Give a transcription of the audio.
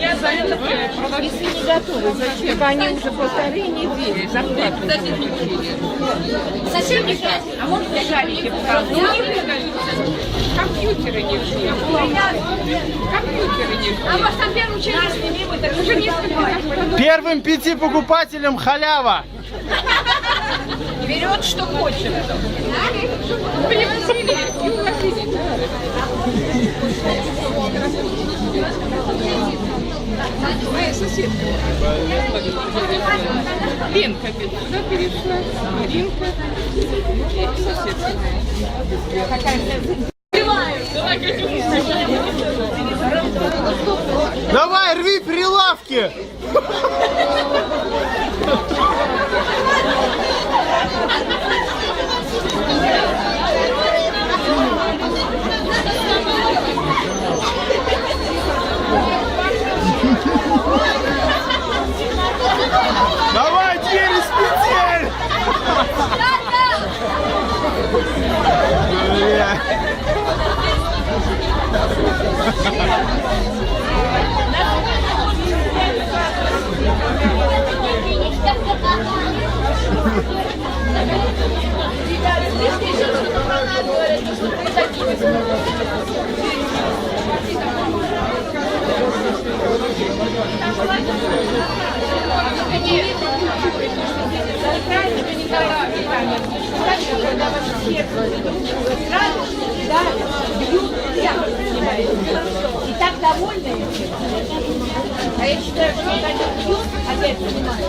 Я занята Если не готовы, зачем? Они уже полторы недели захватывают. Зачем мешать? А может Шарики показывают. Компьютеры не. Компьютеры. А может там мы так Уже несколько. Первым пяти покупателям халява. Берет, что хочет. Уложили. Моя соседка. Ленка туда перешла. Маринка. Соседка Давай, рви прилавки. Давай, через петель. Бля. И так довольны. А я считаю, что они бьют, опять понимаю.